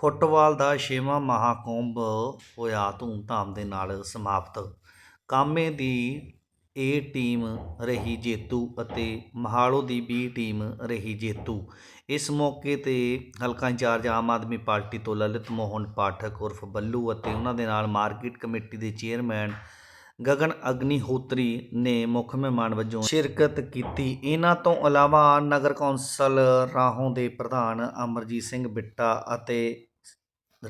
Football ਦਾ ਛੇਵਾਂ ਮਹਾਕੁੰਭ ਹੋਇਆ ਧੂਮਧਾਮ ਦੇ ਨਾਲ ਸਮਾਪਤ। ਕਾਮੇ ਦੀ ਏ ਟੀਮ ਰਹੀ ਜੇਤੂ ਅਤੇ ਮਹਾਲੋ ਦੀ ਬੀ ਟੀਮ ਰਹੀ ਜੇਤੂ। ਇਸ ਮੌਕੇ ਤੇ ਹਲਕਾ ਇੰਚਾਰਜ ਆਮ ਆਦਮੀ ਪਾਰਟੀ ਤੋਂ ਲਲਿਤ ਮੋਹਨ ਪਾਠਕ ਉਰਫ ਬੱਲੂ ਅਤੇ ਉਹਨਾਂ ਦੇ ਨਾਲ ਮਾਰਕੀਟ ਕਮੇਟੀ ਦੇ ਚੇਅਰਮੈਨ ਗਗਨ ਅਗਨੀਹੋਤਰੀ ਨੇ ਮੁੱਖ ਮਹਿਮਾਨ ਵਜੋਂ ਸ਼ਿਰਕਤ ਕੀਤੀ। ਇਹਨਾਂ ਤੋਂ ਇਲਾਵਾ ਨਗਰ ਕੌਂਸਲ ਰਾਹੋਂ ਦੇ ਪ੍ਰਧਾਨ ਅਮਰਜੀਤ ਸਿੰਘ ਬਿੱਟਾ ਅਤੇ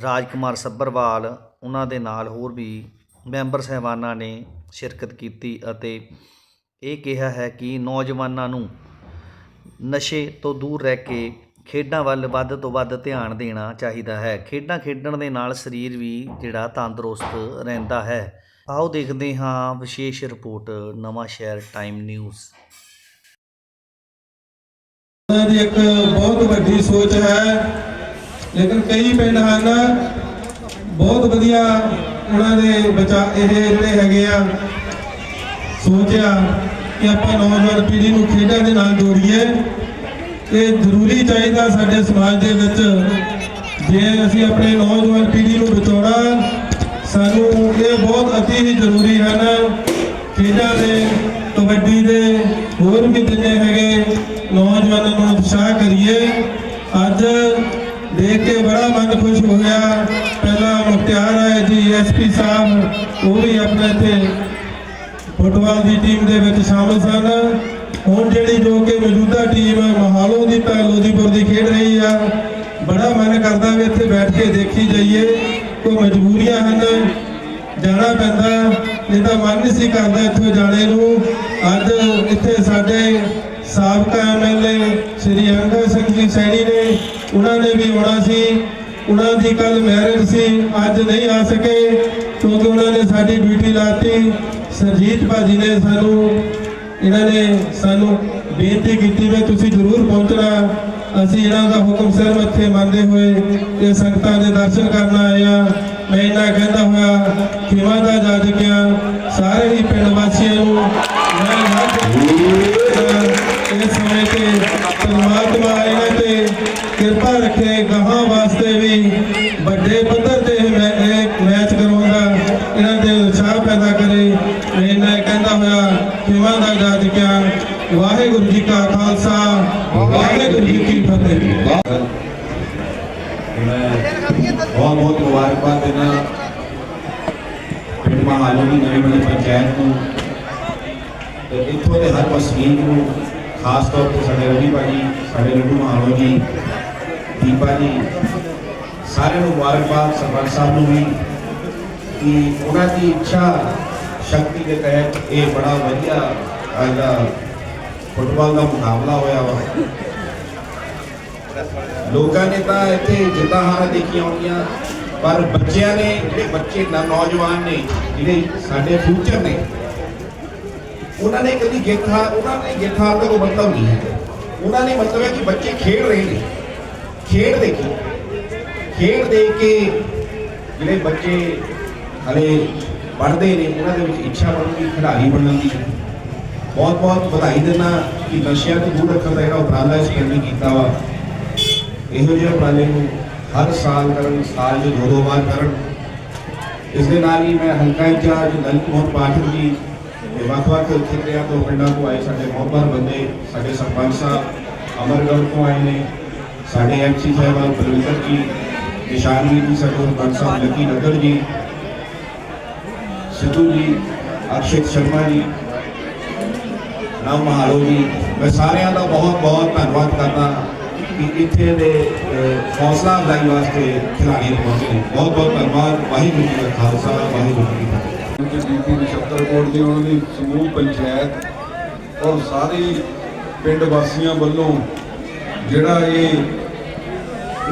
ਰਾਜਕੁਮਾਰ ਸੱਭਰਵਾਲ, ਉਹਨਾਂ ਦੇ ਨਾਲ ਹੋਰ ਵੀ ਮੈਂਬਰ ਸਹਿਬਾਨਾਂ ਨੇ ਸ਼ਿਰਕਤ ਕੀਤੀ ਅਤੇ ਇਹ ਕਿਹਾ ਹੈ ਕਿ ਨੌਜਵਾਨਾਂ ਨੂੰ ਨਸ਼ੇ ਤੋਂ ਦੂਰ ਰਹਿ ਕੇ ਖੇਡਾਂ ਵੱਲ ਵੱਧ ਤੋਂ ਵੱਧ ਧਿਆਨ ਦੇਣਾ ਚਾਹੀਦਾ ਹੈ। ਖੇਡਾਂ ਖੇਡਣ ਦੇ ਨਾਲ ਸਰੀਰ ਵੀ ਜਿਹੜਾ ਤੰਦਰੁਸਤ ਰਹਿੰਦਾ ਹੈ। ਆਓ ਦੇਖਦੇ ਹਾਂ ਵਿਸ਼ੇਸ਼ ਰਿਪੋਰਟ, ਨਵਾਂ ਸ਼ਹਿਰ ਟਾਈਮ ਨਿਊਜ਼ ਦੀ ਇੱਕ ਬਹੁਤ ਵੱਡੀ ਸੋਚ ਹੈ। ਲੇਕਿਨ ਕਈ ਪਿੰਡ ਹਨ, ਬਹੁਤ ਵਧੀਆ ਉਹਨਾਂ ਦੇ ਬਚਾ, ਇਹ ਜਿਹੜੇ ਹੈਗੇ ਆ। ਸੋਚਿਆ ਕਿ ਆਪਾਂ ਨੌਜਵਾਨ ਪੀੜ੍ਹੀ ਨੂੰ ਖੇਡਾਂ ਦੇ ਨਾਲ ਜੋੜੀਏ। ਇਹ ਜ਼ਰੂਰੀ ਚਾਹੀਦਾ ਸਾਡੇ ਸਮਾਜ ਦੇ ਵਿੱਚ। ਜੇ ਅਸੀਂ ਆਪਣੇ ਨੌਜਵਾਨ ਪੀੜ੍ਹੀ ਨੂੰ ਬਚਾਉਣਾ, ਸਾਨੂੰ ਇਹ ਬਹੁਤ ਅਤੀ ਹੀ ਜ਼ਰੂਰੀ ਹਨ। ਖੇਡਾਂ ਦੇ, ਕਬੱਡੀ ਦੇ, ਹੋਰ ਵੀ ਜਿੰਨੇ ਹੈਗੇ ਨੌਜਵਾਨਾਂ ਨੂੰ ਉਤਸ਼ਾਹ ਕਰੀਏ। ਅੱਜ ਦੇਖ ਕੇ ਬੜਾ ਮਨ ਖੁਸ਼ ਹੋਇਆ। ਪਹਿਲਾਂ ਮੁਖਤਿਆਰ ਆਏ ਜੀ ਐਸਪੀ ਸਾਹਿਬ, ਉਹ ਵੀ ਆਪਣੇ ਇੱਥੇ ਫੁੱਟਬਾਲ ਦੀ ਟੀਮ ਦੇ ਵਿੱਚ ਸ਼ਾਮਲ ਸਨ। ਹੁਣ ਜਿਹੜੀ ਜੋ ਕਿ ਮੌਜੂਦਾ ਟੀਮ ਮਹਾਲੋ ਦੀ ਤਾਂ ਲੋਧੀਪੁਰ ਦੀ ਖੇਡ ਰਹੀ ਆ। ਬੜਾ ਮਨ ਕਰਦਾ ਵੀ ਇੱਥੇ ਬੈਠ ਕੇ ਦੇਖੀ ਜਾਈਏ। ਕੋਈ ਮਜਬੂਰੀਆਂ ਹਨ, ਜਾਣਾ ਪੈਂਦਾ ਨਹੀਂ ਤਾਂ ਮਨ ਨਹੀਂ ਸੀ ਕਰਦਾ ਇੱਥੋਂ ਜਾਣੇ ਨੂੰ। ਅੱਜ ਇੱਥੇ ਸਾਡੇ ਸਾਬਕਾ ਐਮਐਲਏ ਸ੍ਰੀ ਅੰਗਦ ਸਿੰਘ ਜੀ ਸੈਣੀ ਨੇ ਉਹਨਾਂ ਨੇ ਵੀ ਆਉਣਾ ਸੀ। ਉਹਨਾਂ ਦੀ ਕੱਲ ਮੈਰਿਜ ਸੀ। ਅੱਜ ਨਹੀਂ ਆ ਸਕੇ, ਕਿਉਂਕਿ ਉਹਨਾਂ ਨੇ ਸਾਡੀ ਡਿਊਟੀ ਲਾਤੀ ਸਰਜੀਤ ਭਾਜੀ ਨੇ ਸਾਨੂੰ, ਇਹਨਾਂ ਨੇ ਸਾਨੂੰ ਬੇਨਤੀ ਕੀਤੀ ਵੀ ਤੁਸੀਂ ਜ਼ਰੂਰ ਪਹੁੰਚਣਾ। ਅਸੀਂ ਇਹਨਾਂ ਦਾ ਹੁਕਮ ਸਿਰ ਮੱਥੇ ਮੰਨਦੇ ਹੋਏ ਇਹ ਸੰਗਤਾਂ ਦੇ ਦਰਸ਼ਨ ਕਰਨ ਆਏ ਆ ਮੈਂ ਇਹਨਾਂ ਕਹਿੰਦਾ ਹੋਇਆ, ਖਿਮਾ ਦਾ ਜੱਜ ਗਿਆ ਸਾਰੇ ਹੀ ਪਿੰਡ ਵਾਸੀਆਂ ਨੂੰ ਮੈਂ ਲੱਗ ਇਸ ਸਮੇਂ ਤੇ ਪਰਮਾਤਮਾ ਕਿਰਪਾ ਰੱਖੇ ਗਾਹਾਂ ਵਾਸਤੇ ਵੀ। ਵੱਡੇ ਪੱਧਰ ਤੇ ਇਹ ਮੈ- ਇਹ ਇਹਨਾਂ ਦੇ ਉਤਸ਼ਾਹ ਪੈਦਾ ਕਰੇ। ਮੈਂ ਕਹਿੰਦਾ ਹੋਇਆ, ਖਿਮਾ ਦਾ ਜੱਜ ਗਿਆ ਵਾਹਿਗੁਰੂ ਜੀ ਕਾ ਖਾਲਸਾ, ਵਾਹਿਗੁਰੂ ਜੀ ਕੀ ਫਤਿਹ। ਬਹੁਤ ਬਹੁਤ ਮੁਬਾਰਕਬਾਦ ਦੇਣਾ ਪਿੰਡ ਮਹਾਲੋ ਨਵੀਂ ਬਣੀ ਪੰਚਾਇਤ ਨੂੰ। ਤੇ ਇੱਥੋਂ ਦੇ ਹਰ ਵਸਨੀਕ ਨੂੰ, ਖਾਸ ਤੌਰ ਤੇ ਸਾਡੇ ਰਵੀ ਭਾਜੀ, ਸਾਡੇ ਲੱਡੂ ਮਹਾਲੋ ਜੀ ਦੀਪਾ ਜੀ, ਸਾਰਿਆਂ ਨੂੰ ਮੁਬਾਰਕਬਾਦ, ਸਰਪੰਚ ਸਾਹਿਬ ਨੂੰ ਵੀ, ਕਿ ਉਹਨਾਂ ਦੀ ਇੱਛਾ, ਸ਼ਕਤੀ ਦੇ ਤਹਿਤ ਇਹ ਬੜਾ ਵਧੀਆ ਅੱਜ ਫੁੱਟਬਾਲ ਦਾ ਮੁਕਾਬਲਾ ਹੋਇਆ ਵਾ। ਲੋਕਾਂ ਨੇ ਤਾਂ ਇੱਥੇ ਜਿੱਤਾਂ ਹਾਰਾਂ ਦੇਖੀਆਂ ਹੋਣਗੀਆਂ, ਪਰ ਬੱਚਿਆਂ ਨੇ, ਜਿਹੜੇ ਬੱਚੇ ਨਾ, ਨੌਜਵਾਨ ਨੇ, ਜਿਹੜੇ ਸਾਡੇ ਫਿਊਚਰ ਨੇ, ਉਹਨਾਂ ਨੇ ਕਦੀ ਜਿੱਤ ਉਹਨਾਂ ਨੇ ਜਿੱਤ ਹਾਰ ਦਾ ਕੋਈ ਮਤਲਬ ਨਹੀਂ ਹੈ। ਉਹਨਾਂ ਨੇ ਮਤਲਬ ਹੈ ਕਿ ਬੱਚੇ ਖੇਡ ਰਹੇ ਨੇ। ਖੇਡ ਦੇਖੀ। ਖੇਡ ਦੇਖ ਕੇ ਜਿਹੜੇ ਬੱਚੇ ਹਲੇ ਪੜ੍ਹਦੇ ਨੇ, ਉਹਨਾਂ ਦੇ ਵਿੱਚ ਇੱਛਾ ਬਣੂਗੀ ਖਿਡਾਰੀ ਬਣਨ ਦੀ। ਬਹੁਤ ਬਹੁਤ ਵਧਾਈ ਦਿੰਦਾ ਕਿ ਨਸ਼ਿਆਂ ਤੋਂ ਦੂਰ ਰੱਖਣ ਦਾ ਜਿਹੜਾ ਉਪਰਾਲਾ ਇਸ ਪਿੰਡ ਕੀਤਾ ਵਾ। ਇਹੋ ਜਿਹੇ ਉਪਰਾਲੇ ਨੂੰ ਹਰ ਸਾਲ ਕਰਨ, ਸਾਲ ਦੇ ਦੋ ਦੋ ਵਾਰ ਕਰਨ। ਇਸ ਦੇ ਨਾਲ ਹੀ ਮੈਂ ਹਲਕਾ ਇੰਚਾਰਜ ਲਲਿਤ ਮੋਹਨ ਪਾਠਕ ਜੀ ਤੇ ਵੱਖ-ਵੱਖ ਖੇਤਰਾਂ ਤੋਂ ਪਿੰਡਾਂ ਤੋਂ ਆਏ ਸਾਡੇ ਮੋਹਬਰ ਬੰਦੇ, ਸਾਡੇ ਸਰਪੰਚ ਸਾਹਿਬ, ਅਮਰਗੜ੍ਹ ਤੋਂ ਆਏ ਨੇ। ਸਾਡੇ ਐਮਸੀ ਸਾਹਿਬਾਨ ਬਲਵਿੰਦਰ ਜੀ ਨਿਸ਼ਾਨਵੀ ਜੀ, ਸਾਡੇ ਸਰਪੰਚ ਸਾਹਿਬ, ਲੱਕੀ ਨਗਰ ਜੀ, ਸਿੱਧੂ ਜੀ ਅਕਸ਼ਿਤ ਸ਼ਰਮਾ ਜੀ, ਰਾਮ ਮਹਾਲੋ ਜੀ, ਮੈਂ ਸਾਰਿਆਂ ਦਾ ਬਹੁਤ ਬਹੁਤ ਧੰਨਵਾਦ ਕਰਦਾ ਕਿ ਇੱਥੇ ਦੇ ਹੌਸਲਾ ਅਫਜ਼ਾਈ ਵਾਸਤੇ ਖਿਡਾਰੀ ਪਹੁੰਚੇ ਨੇ। ਬਹੁਤ ਬਹੁਤ ਧੰਨਵਾਦ। ਵਾਹਿਗੁਰੂ ਜੀ ਦਾ ਖਾਲਸਾ, ਵਾਹਿਗੁਰੂ ਜੀ ਕੀ ਫਤਿਹ। ਡੀਪੀ ਨਛੱਤਰ ਕੋਟ ਦੀ ਉਹਨਾਂ ਦੀ ਸਮੂਹ ਪੰਚਾਇਤ ਔਰ ਸਾਰੇ ਪਿੰਡ ਵਾਸੀਆਂ ਵੱਲੋਂ ਜਿਹੜਾ ਇਹ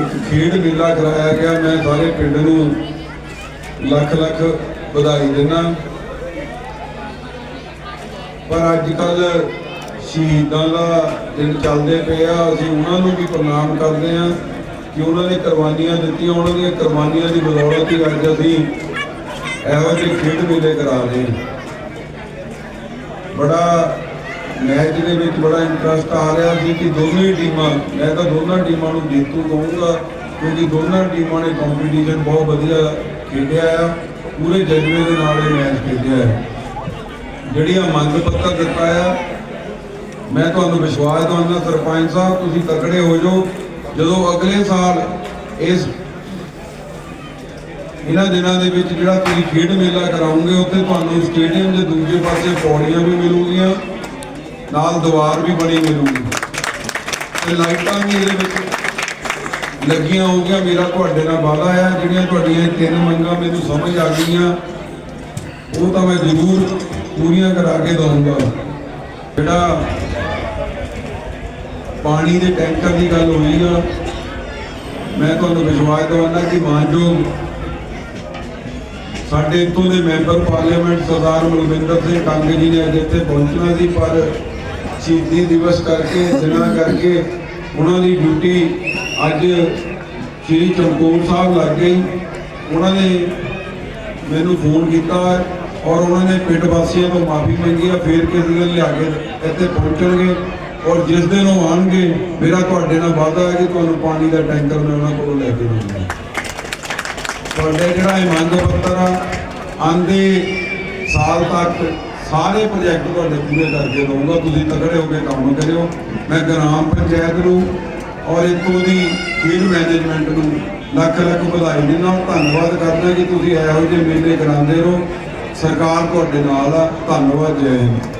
ਇੱਕ ਖੇਡ ਮੇਲਾ ਕਰਾਇਆ ਗਿਆ, ਮੈਂ ਸਾਰੇ ਪਿੰਡ ਨੂੰ ਲੱਖ ਲੱਖ ਵਧਾਈ ਦਿੰਦਾ। ਪਰ ਅੱਜ ਕੱਲ ਸ਼ਹੀਦਾਂ ਦਾ ਦਿਨ ਚੱਲਦੇ ਪਏ ਆ। ਅਸੀਂ ਉਹਨਾਂ ਨੂੰ ਵੀ ਪ੍ਰਣਾਮ ਕਰਦੇ ਆ ਕਿ ਉਹਨਾਂ ਨੇ ਕੁਰਬਾਨੀਆਂ ਦਿੱਤੀਆਂ, ਉਹਨਾਂ ਦੀਆਂ ਕੁਰਬਾਨੀਆਂ ਦੀ ਬਦੌਲਤ ਹੀ ਅੱਜ ਅਸੀਂ ਇਹੋ ਜਿਹੇ ਖੇਡ ਮੇਲੇ ਕਰਾ ਰਹੇ ਬੜਾ ਮੈਚ ਦੇ ਵਿੱਚ ਬੜਾ ਇੰਟਰਸਟ ਆ ਰਿਹਾ ਸੀ ਕਿ ਦੋਨੇ ਹੀ ਟੀਮਾਂ, ਮੈਂ ਤਾਂ ਦੋਨਾਂ ਟੀਮਾਂ ਨੂੰ ਜੇਤੂ ਕਹੂੰਗਾ, ਕਿਉਂਕਿ ਦੋਨਾਂ ਟੀਮਾਂ ਨੇ ਕੰਪੀਟੀਸ਼ਨ ਬਹੁਤ ਵਧੀਆ ਖੇਡਿਆ ਆ, ਪੂਰੇ ਜਜ਼ਬੇ ਦੇ ਨਾਲ ਇਹ ਮੈਚ ਖੇਡਿਆ ਹੈ ਜਿਹੜੀਆਂ ਮੰਗ ਪੱਤਰ ਦਿੱਤਾ ਆ, ਮੈਂ ਤੁਹਾਨੂੰ ਵਿਸ਼ਵਾਸ ਦਵਾਉਂਦਾ, ਸਰਪੰਚ ਸਾਹਿਬ, ਤੁਸੀਂ ਤਕੜੇ ਹੋ ਜਾਓ। ਜਦੋਂ ਅਗਲੇ ਸਾਲ ਇਸ ਇਹਨਾਂ ਦਿਨਾਂ ਦੇ ਵਿੱਚ ਜਿਹੜਾ ਤੁਸੀਂ ਖੇਡ ਮੇਲਾ ਕਰਾਉਂਗੇ, ਉੱਥੇ ਤੁਹਾਨੂੰ ਸਟੇਡੀਅਮ ਦੇ ਦੂਜੇ ਪਾਸੇ ਪੌੜੀਆਂ ਵੀ ਮਿਲੂਗੀਆਂ। ਨਾਲ ਦੀਵਾਰ ਵੀ ਬਣੀ ਮਿਲੂਗੀ ਤੇ ਲਾਈਟਾਂ ਵੀ ਇਹਦੇ ਵਿੱਚ ਲੱਗੀਆਂ ਹੋਊਗੀਆਂ ਮੇਰਾ ਤੁਹਾਡੇ ਨਾਲ ਵਾਅਦਾ ਆ, ਜਿਹੜੀਆਂ ਤੁਹਾਡੀਆਂ ਤਿੰਨ ਮੰਗਾਂ ਮੈਨੂੰ ਸਮਝ ਆ ਗਈਆਂ, ਉਹ ਤਾਂ ਮੈਂ ਜ਼ਰੂਰ ਪੂਰੀਆਂ ਕਰਾ ਕੇ ਦਊਂਗਾ। ਜਿਹੜਾ ਪਾਣੀ ਦੇ ਟੈਂਕਰ ਦੀ ਗੱਲ ਹੋਈ ਆ, ਮੈਂ ਤੁਹਾਨੂੰ ਵਿਸ਼ਵਾਸ ਦਿਵਾਉਂਦਾ ਕਿ ਮਾਨਯੋਗ ਸਾਡੇ ਇੱਥੋਂ ਦੇ ਮੈਂਬਰ ਪਾਰਲੀਮੈਂਟ ਸਰਦਾਰ ਮਨਵਿੰਦਰ ਸਿੰਘ ਕੰਗ ਜੀ ਨੇ ਅੱਜ ਇੱਥੇ ਪਹੁੰਚਣਾ ਸੀ, ਪਰ ਸ਼ਹੀਦੀ ਦਿਵਸ ਕਰਕੇ ਦਿਨਾਂ ਕਰਕੇ, ਉਹਨਾਂ ਦੀ ਡਿਊਟੀ ਅੱਜ ਸ੍ਰੀ ਚਮਕੌਰ ਸਾਹਿਬ ਲੱਗ ਗਈ। ਉਹਨਾਂ ਨੇ ਮੈਨੂੰ ਫੋਨ ਕੀਤਾ ਔਰ ਉਹਨਾਂ ਨੇ ਪਿੰਡ ਵਾਸੀਆਂ ਤੋਂ ਮਾਫੀ ਮੰਗੀ ਆ, ਫੇਰ ਕਿਸੇ ਦਿਨ ਲਿਆ ਕੇ ਇੱਥੇ ਪਹੁੰਚਣਗੇ ਔਰ ਜਿਸ ਦਿਨ ਉਹ ਆਉਣਗੇ, ਮੇਰਾ ਤੁਹਾਡੇ ਨਾਲ ਵਾਅਦਾ ਹੈ ਕਿ ਤੁਹਾਨੂੰ ਪਾਣੀ ਦਾ ਟੈਂਕਰ ਮੈਂ ਉਹਨਾਂ ਕੋਲੋਂ ਲੈ ਕੇ ਦਊਂਗਾ। ਤੁਹਾਡੇ ਜਿਹੜਾ ਇਹ ਮੰਗ ਪੱਤਰ ਆ, ਆਂਦੇ ਸਾਲ ਤੱਕ ਸਾਰੇ ਪ੍ਰੋਜੈਕਟ ਤੁਹਾਡੇ ਪੂਰੇ ਕਰਕੇ ਦਊਂਗਾ, ਤੁਸੀਂ ਤਕੜੇ ਹੋ ਕੇ ਕੰਮ ਕਰਿਓ। ਮੈਂ ਗ੍ਰਾਮ ਪੰਚਾਇਤ ਨੂੰ ਔਰ ਇੱਥੋਂ ਦੀ ਖੇਡ ਮੈਨੇਜਮੈਂਟ ਨੂੰ ਲੱਖ ਲੱਖ ਵਧਾਈ ਦਿੰਦਾ ਧੰਨਵਾਦ ਕਰਦਾ ਕਿ ਤੁਸੀਂ ਇਹੋ ਜਿਹੇ ਮੇਲੇ ਕਰਾਉਂਦੇ ਰਹੋ। ਸਰਕਾਰ ਤੁਹਾਡੇ ਨਾਲ ਆ। ਧੰਨਵਾਦ, ਜੈ ਹਿੰਦ।